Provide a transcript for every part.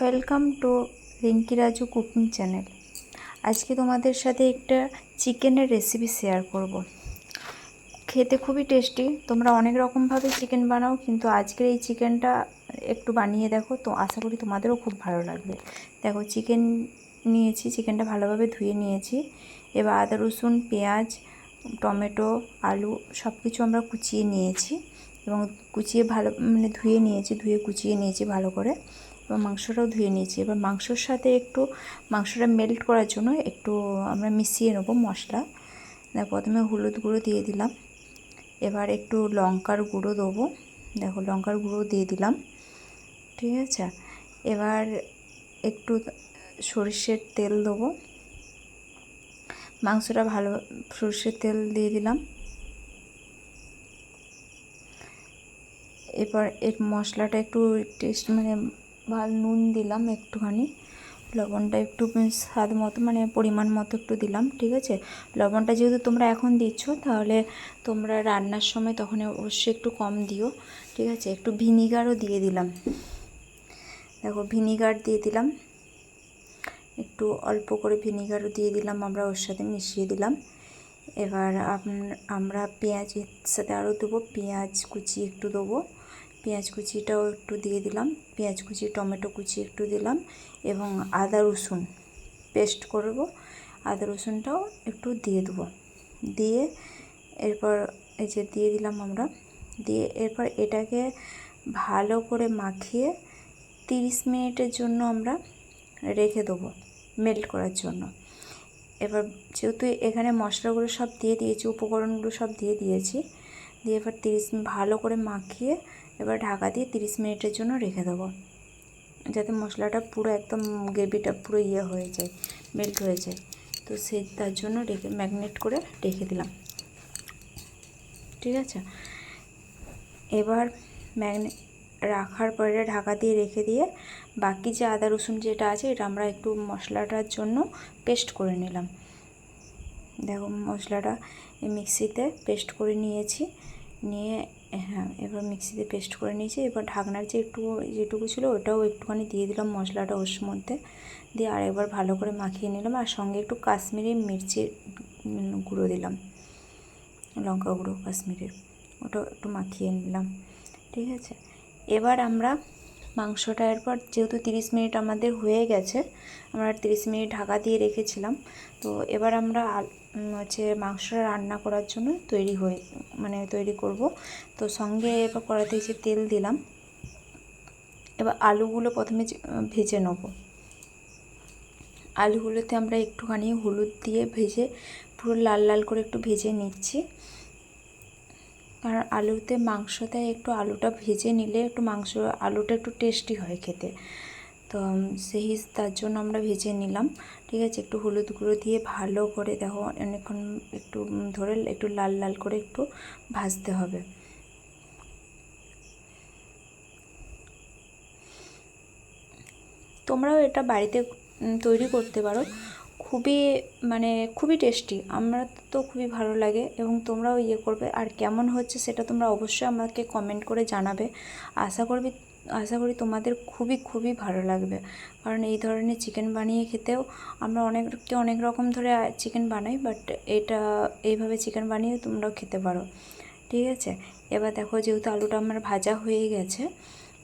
Welcome to Rinki Raju cooking channel. আজকে তোমাদের সাথে একটা চিকেনের রেসিপি শেয়ার করব। খেতে খুবই টেস্টি, তোমরা অনেক রকমভাবে চিকেন বানাও, কিন্তু আজকের এই চিকেনটা একটু বানিয়ে দেখো, তো আশা করি তোমাদেরও খুব ভালো লাগবে। দেখো, চিকেন নিয়েছি, চিকেনটা ভালোভাবে ধুয়ে নিয়েছি। এবার আদা, রসুন, পেঁয়াজ, টমেটো, আলু সব কিছু আমরা কুচিয়ে নিয়েছি এবং কুচিয়ে ভালো মানে ধুয়ে নিয়েছি, ধুয়ে কুচিয়ে নিয়েছি ভালো করে। এবার মাংসটাও ধুয়ে নিয়েছি। এবার মাংসর সাথে একটু, মাংসটা মেল্ট করার জন্য একটু আমরা মিশিয়ে নেব মশলা। প্রথমে হলুদ গুঁড়ো দিয়ে দিলাম। এবার একটু লঙ্কার গুঁড়ো দেবো। দেখো লঙ্কার গুঁড়ো দিয়ে দিলাম। ঠিক আছে? এবার একটু সরিষের তেল দেবো। মাংসটা ভালো, সর্ষের তেল দিয়ে দিলাম। এবার এর মশলাটা একটু টেস্ট মানে ভালো নুন দিলাম একটুখানি। লবণটা একটু স্বাদ মতো মানে পরিমাণ মতো একটু দিলাম, ঠিক আছে? লবণটা যেহেতু তোমরা এখন দিচ্ছ, তাহলে তোমরা রান্নার সময় তখন অবশ্যই একটু কম দিও, ঠিক আছে? একটু ভিনিগারও দিয়ে দিলাম। দেখো, ভিনিগার দিয়ে দিলাম। একটু অল্প করে ভিনিগারও দিয়ে দিলাম, আমরা ওর সাথে মিশিয়ে দিলাম। এবার আমরা পেঁয়াজের সাথে আরও দেবো, পেঁয়াজ কুচি একটু দেবো। পেঁয়াজ কুচিটাও একটু দিয়ে দিলাম। পেঁয়াজ কুচি, টমেটো কুচি একটু দিলাম এবং আদা রসুন পেস্ট করব। আদা রসুনটাও একটু দিয়ে দেবো। দিয়ে এরপর এই যে দিয়ে দিলাম আমরা। দিয়ে এরপর এটাকে ভালো করে মাখিয়ে তিরিশ মিনিটের জন্য আমরা রেখে দেবো মেল্ট করার জন্য। এবার যেহেতু এখানে মশলাগুলো সব দিয়ে দিয়েছি, উপকরণগুলো সব দিয়ে দিয়েছি। দিয়ে এবার তিরিশ ভালো করে মাখিয়ে এবার ঢাকা দিয়ে তিরিশ মিনিটের জন্য রেখে দেবো। যাতে মশলাটা পুরো একদম গ্রেভিটা পুরো ইয়ে হয়ে যায় মেল্ট হয়ে যায়। তো সেই, তার জন্য রেখে, ম্যাগনেট করে রেখে দিলাম। ঠিক আছে? এবার ম্যাগনে, রাখার পরে ঢাকা দিয়ে রেখে দিয়ে বাকি যে আদা, রসুন যেটা আছে, এটা আমরা একটু মশলাটার জন্য পেস্ট করে নিলাম। দেখো, মশলাটা মিক্সিতে পেস্ট করে নিয়েছি। নিয়ে হ্যাঁ এবার মিক্সিতে পেস্ট করে নিয়েছি। এবার ঢাকনার যে একটু যেটুকু ছিল ওটাও একটুখানি দিয়ে দিলাম মশলাটা ওর মধ্যে। দিয়ে আরেকবার ভালো করে মাখিয়ে নিলাম আর সঙ্গে একটু কাশ্মীরি মির্চির গুঁড়ো দিলাম। লঙ্কা গুঁড়ো, কাশ্মীরের। ওটা একটু মাখিয়ে নিলাম। ঠিক আছে? এবার আমরা মাংসটা এরপর যেহেতু তিরিশ মিনিট আমাদের হয়ে গেছে, আমরা তিরিশ মিনিট ঢাকা দিয়ে রেখেছিলাম। তো এবার আমরা হচ্ছে মাংসটা রান্না করার জন্য তৈরি হয়ে মানে তৈরি করব। তো সঙ্গে এবার কড়াতে যে তেল দিলাম, এবার আলুগুলো প্রথমে ভেজে নেব। আলুগুলোতে আমরা একটুখানি হলুদ দিয়ে ভেজে পুরো লাল লাল করে একটু ভেজে নিচ্ছি। কারণ আলুতে মাংসতে একটু আলুটা ভেজে নিলে একটু মাংস, আলুটা একটু টেস্টি হয় খেতে। তো সেই তার জন্য আমরা ভেজে নিলাম। ঠিক আছে? একটু হলুদ গুঁড়ো দিয়ে ভালো করে দেখো, অনেকক্ষণ একটু ধরে একটু লাল লাল করে একটু ভাজতে হবে। তোমরাও এটা বাড়িতে তৈরি করতে পারো। খুবই মানে খুবই টেস্টি। আমরা তো খুবই ভালো লাগে এবং তোমরাও ইয়ে করবে। আর কেমন হচ্ছে সেটা তোমরা অবশ্যই আমাকে কমেন্ট করে জানাবে। আশা করবি আশা করি তোমাদের খুবই খুবই ভালো লাগবে। কারণ এই ধরনের চিকেন বানিয়ে খেতেও আমরা অনেককে অনেক রকম ধরে চিকেন বানাই বাট এটা, এইভাবে চিকেন বানিয়ে তোমরাও খেতে পারো। ঠিক আছে? এবার দেখো, যেহেতু আলুটা আমার ভাজা হয়ে গেছে,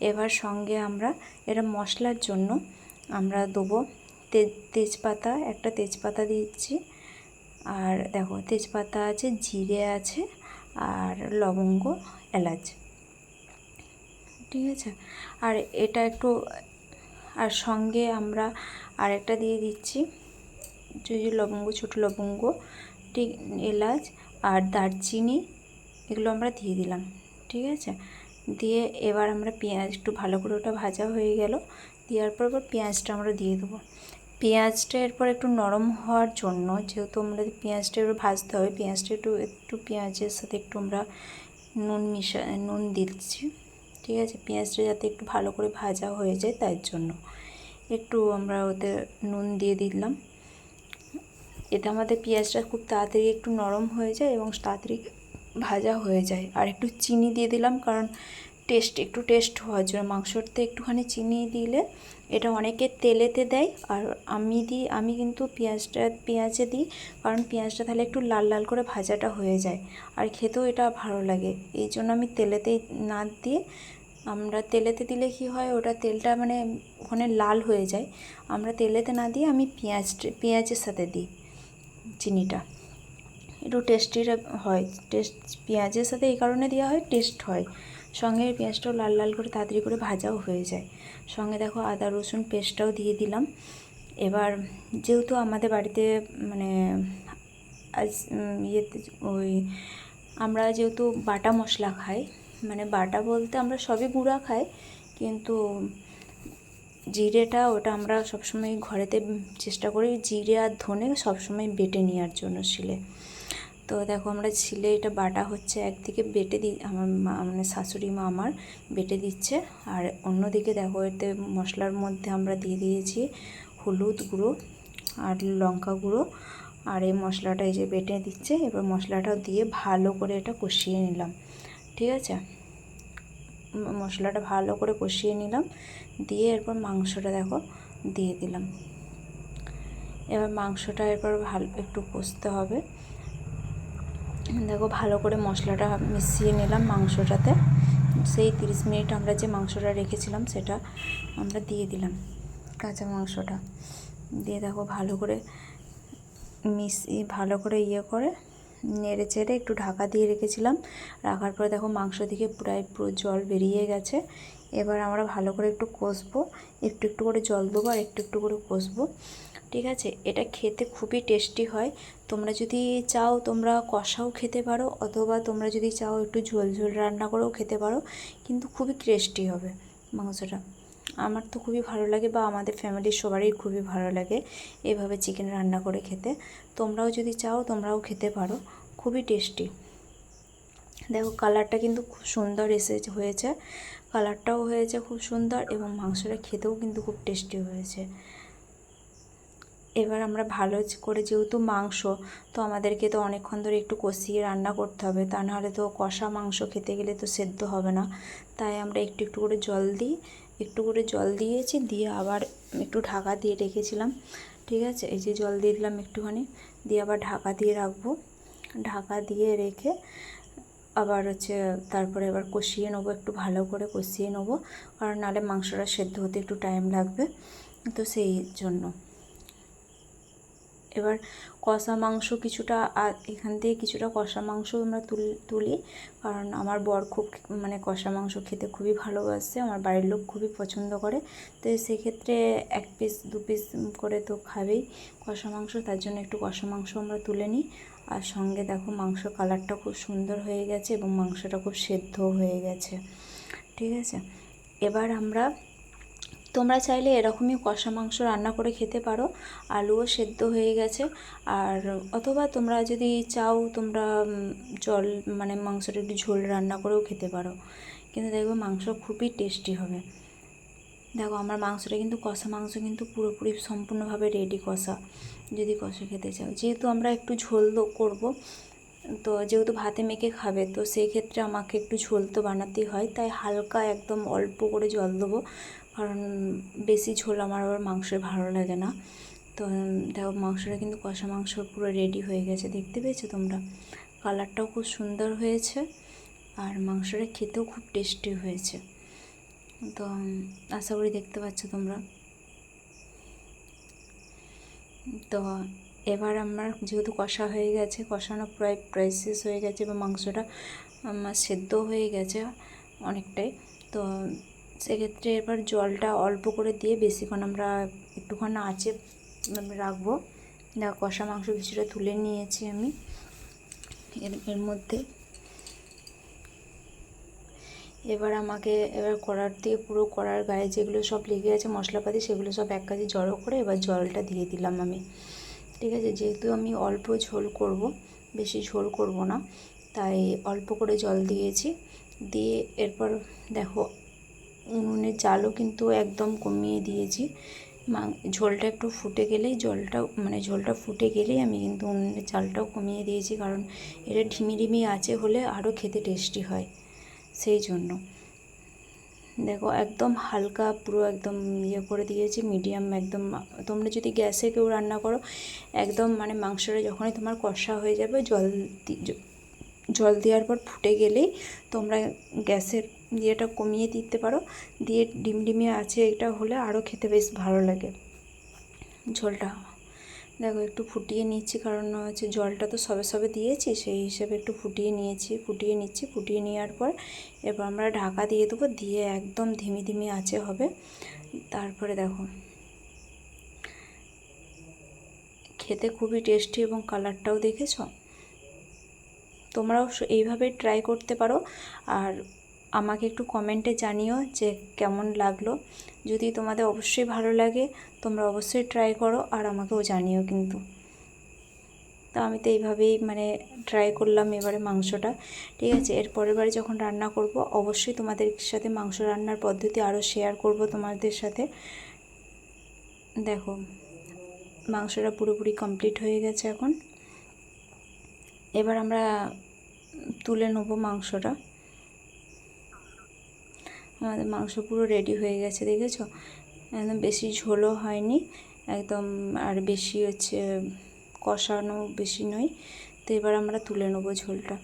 এবার সঙ্গে আমরা এটা মশলার জন্য আমরা দেবো তেজপাতা, একটা তেজপাতা দিচ্ছি। আর দেখো, তেজপাতা আছে, জিরে আছে, আর লবঙ্গ, এলাচ। ঠিক আছে? আর এটা একটু, আর সঙ্গে আমরা আরেকটা দিয়ে দিচ্ছি। যে লবঙ্গ, ছোটো লবঙ্গ, ঠিক এলাচ আর দারচিনি, এগুলো আমরা দিয়ে দিলাম। ঠিক আছে? দিয়ে এবার আমরা পেঁয়াজ, একটু ভালো করে ওটা ভাজা হয়ে গেল। দেওয়ার পর এবার পেঁয়াজটা আমরা দিয়ে দেবো। পেঁয়াজটা এরপর একটু নরম হওয়ার জন্য, যেহেতু আমরা পেঁয়াজটা একটু ভাজতে হবে, পেঁয়াজটা একটু একটু পেঁয়াজের সাথে একটু আমরা নুন মিশা, নুন দিচ্ছি। ঠিক আছে? পেঁয়াজটা যাতে একটু ভালো করে ভাজা হয়ে যায় তার জন্য। একটু আমরা ওতে নুন দিয়ে দিলাম। এতে আমাদের পেঁয়াজটা খুব তাড়াতাড়ি একটু নরম হয়ে যায় এবং তাড়াতাড়ি ভাজা হয়ে যায়। আর একটু চিনি দিয়ে দিলাম কারণ টেস্ট, একটু টেস্ট হওয়ার জন্য। মাংসতে একটুখানি চিনি দিলে এটা অনেকে তেলেতে দেয়। আর আমি দিই, আমি কিন্তু পেঁয়াজটা, পেঁয়াজে দিই কারণ পেঁয়াজটা তাহলে একটু লাল লাল করে ভাজাটা হয়ে যায়। আর খেতেও এটা ভালো লাগে। এই জন্য আমি তেলেতেই না দিয়ে আমরা তেলেতে দিলে কি হয়, ওটা তেলটা মানে ওখানে লাল হয়ে যায়। আমরা তেলেতে না দিয়ে আমি পেঁয়াজ পেঁয়াজের সাথে দিই চিনিটা। একটু টেস্টি হয়। টেস্ট পেঁয়াজের সাথে এই কারণে দেওয়া হয় টেস্ট হয়। সঙ্গে পেঁয়াজটাও লাল লাল করে তাড়াতাড়ি করে ভাজাও হয়ে যায়। সঙ্গে দেখো আদা, রসুন পেস্টটাও দিয়ে দিলাম। এবার যেহেতু আমাদের বাড়িতে মানে আজ ইয়েতে ওই আমরা যেহেতু বাটা মশলা খাই মানে বাটা বলতে আমরা সবই গুঁড়া খাই, কিন্তু জিরেটা ওটা আমরা সবসময় ঘরেতে চেষ্টা করি জিরে আর ধনে সবসময় বেটে নেওয়ার জন্য শিলে। তো দেখো আমরা ছিলে এটা বাটা হচ্ছে একদিকে বেটে দি, আমার মা মানে শাশুড়ি মা আমার বেটে দিচ্ছে, আর অন্যদিকে দেখো এতে মশলার মধ্যে আমরা দিয়ে দিয়েছি হলুদ গুঁড়ো আর লঙ্কা গুঁড়ো, আর এই মশলাটা এই যে বেটে দিচ্ছে, এবার মশলাটা দিয়ে ভালো করে এটা কষিয়ে নিলাম। ঠিক আছে? মশলাটা ভালো করে কষিয়ে নিলাম। দিয়ে এরপর মাংসটা দেখো, দিয়ে দিলাম। এবার মাংসটা এরপর ভালো, একটু কষতে হবে। দেখো ভালো করে মশলাটা মিশিয়ে নিলাম মাংসটাতে। সেই তিরিশ মিনিট আমরা যে মাংসটা রেখেছিলাম, সেটা আমরা দিয়ে দিলাম কাঁচা মাংসটা। দিয়ে দেখো ভালো করে মিশিয়ে, ভালো করে ইয়ে করে নেড়ে চেড়ে একটু ঢাকা দিয়ে রেখেছিলাম। রাখার পরে দেখো মাংস থেকে প্রায় পুরো জল বেরিয়ে গেছে। এবার আমরা ভালো করে একটু কষবো। একটু একটু করে জল দেবো আর একটু একটু করে কষবো। ঠিক আছে? এটা খেতে খুবই টেস্টি হয়। তোমরা যদি চাও তোমরা কষাও খেতে পারো অথবা তোমরা যদি চাও একটু ঝোল ঝোল রান্না করেও খেতে পারো। কিন্তু খুবই টেস্টি হবে মাংসটা। আমার তো খুবই ভালো লাগে বা আমাদের ফ্যামিলির সবারই খুবই ভালো লাগে এভাবে চিকেন রান্না করে খেতে। তোমরাও যদি চাও তোমরাও খেতে পারো, খুবই টেস্টি দেখো কালারটা কিন্তু খুব সুন্দর এসে হয়েছে। কালারটাও হয়েছে খুব সুন্দর এবং মাংসটা খেতেও কিন্তু খুব টেস্টি হয়েছে। এবার আমরা ভালো করে যেহেতু মাংস, তো আমাদেরকে তো অনেকক্ষণ ধরে একটু কষিয়ে রান্না করতে হবে, তা নাহলে তো কষা মাংস খেতে গেলে তো সেদ্ধ হবে না। তাই আমরা একটু একটু করে জল দিই একটু করে জল দিয়েছি, দিয়ে আবার একটু ঢাকা দিয়ে রেখেছিলাম, ঠিক আছে? এই যে জল দিয়ে দিলাম একটুখানি, দিয়ে আবার ঢাকা দিয়ে রাখব। ঢাকা দিয়ে রেখে আবার হচ্ছে তারপরে এবার কষিয়ে নেব, একটু ভালো করে কষিয়ে নেব, কারণ নাহলে মাংসটা সেদ্ধ হতে একটু টাইম লাগবে, তো সেই জন্য। এবার কষা মাংস কিছুটা এখান থেকে কিছুটা কষা মাংস আমরা তুলি কারণ আমার বর খুব মানে কষা মাংস খেতে খুবই ভালোবাসে, আমার বাড়ির লোক খুবই পছন্দ করে। তো সেক্ষেত্রে এক পিস দু পিস করে তো খাবেই কষা মাংস, তার জন্য একটু কষা মাংস আমরা তুলে নিই। আর সঙ্গে দেখো মাংস কালারটা খুব সুন্দর হয়ে গেছে এবং মাংসটা খুব সেদ্ধ হয়ে গেছে। ঠিক আছে? এবার আমরা তোমরা চাইলে এরকমই কষা মাংস রান্না করে খেতে পারো। আলুও সেদ্ধ হয়ে গেছে। আর অথবা তোমরা যদি চাও তোমরা জল মানে মাংসটা একটু ঝোল রান্না করেও খেতে পারো। কিন্তু দেখবে মাংস খুবই টেস্টি হবে। দেখো আমার মাংসটা কিন্তু, কষা মাংস কিন্তু পুরোপুরি সম্পূর্ণভাবে রেডি কষা। যদি কষা খেতে চাও। যেহেতু আমরা একটু ঝোল করব, তো যেহেতু ভাতে মেখে খাবে, তো সেই ক্ষেত্রে আমাকে একটু ঝোল তো বানাতেই হয়। তাই হালকা একদম অল্প করে জল দেবো। কারণ বেশি ঝোল আমার আবার মাংসের ভালো লাগে না। তো দেখো মাংসটা কিন্তু কষা মাংস পুরো রেডি হয়ে গেছে, দেখতে পেয়েছ তোমরা? কালারটাও খুব সুন্দর হয়েছে আর মাংসটা খেতেও খুব টেস্টি হয়েছে। তো আশা করি দেখতে পাচ্ছ তোমরা। তো, এবার আমার যেহেতু কষা হয়ে গেছে, কষানো প্রায় প্রায় হয়ে গেছে এবং মাংসটা আমার সেদ্ধ হয়ে গেছে অনেকটাই। তো সেক্ষেত্রে এবার জলটা অল্প করে দিয়ে বেশিক্ষণ আমরা একটুক্ষণ আঁচে রাখব। কষা মাংস কিছুটা তুলে নিয়েছি আমি। এর এর মধ্যে এবার আমাকে, এবার কড়ার দিয়ে পুরো কড়ার গায়ে যেগুলো সব লেগে আছে মশলাপাতি সেগুলো সব এক কাজে জড়ো করে এবার জলটা দিয়ে দিলাম আমি। ঠিক আছে? যেহেতু আমি অল্প ঝোল করব, বেশি ঝোল করব না, তাই অল্প করে জল দিয়েছি। দিয়ে এরপর দেখো উনুনের জালও কিন্তু একদম কমিয়ে দিয়েছি। ঝোলটা একটু ফুটে গেলেই জলটা মানে ঝোলটা ফুটে গেলেই আমি কিন্তু উনুনের জালটাও কমিয়ে দিয়েছি, কারণ এটা ঢিমি ঢিমি আছে হলে আরও খেতে টেস্টি হয়, সেই জন্য। দেখো, একদম হালকা পুরো একদম ইয়ে করে দিয়েছি, মিডিয়াম একদম, তোমরা যদি গ্যাসে কেউ রান্না করো, একদম মানে মাংসটা যখনই তোমার কষা হয়ে যাবে, জল জল দেওয়ার পর ফুটে গেলেই তোমরা গ্যাসের ইয়েটা কমিয়ে দিতে পারো। দিয়ে ডিম ডিমিয়ে আছে এটা হলে আরও খেতে বেশ ভালো লাগে। ঝোলটা দেখো একটু ফুটিয়ে নিচ্ছি কারণ হচ্ছে জলটা তো সবে সবে দিয়েছি, সেই হিসেবে একটু ফুটিয়ে নিয়েছি, ফুটিয়ে নিচ্ছি। ফুটিয়ে নেওয়ার পর এরপর আমরা ঢাকা দিয়ে দেবো, দিয়ে একদম ধিমি ধিমি আঁচে হবে। তারপরে দেখো খেতে খুবই টেস্টি এবং কালারটাও দেখেছ? তোমরাও এইভাবেই ট্রাই করতে পারো। আর আমাকে একটু কমেন্টে জানিও যে কেমন লাগল। যদি তোমাদের অবশ্যই ভালো লাগে, তোমরা অবশ্যই ট্রাই করো আর আমাকেও জানিও কিন্তু। তা আমি তো এইভাবেই মানে ট্রাই করলাম এবারে মাংসটা। ঠিক আছে, এর পরের বারে যখন রান্না করব, অবশ্যই তোমাদের সাথে মাংস রান্নার পদ্ধতি আরও শেয়ার করব তোমাদের সাথে। দেখো, মাংসটা পুরোপুরি কমপ্লিট হয়ে গেছে এখন। এবার আমরা তুলে নেব মাংসটা। আমাদের মাংস পুরো রেডি হয়ে গেছে, দেখেছ? একদম বেশি ঝোলও হয়নি, একদম আর বেশি হচ্ছে কষানো বেশি নয়। তো এবার আমরা তুলে নেব ঝোলটা।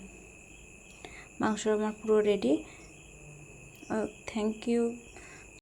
মাংস আমার পুরো রেডি থ্যাংক ইউ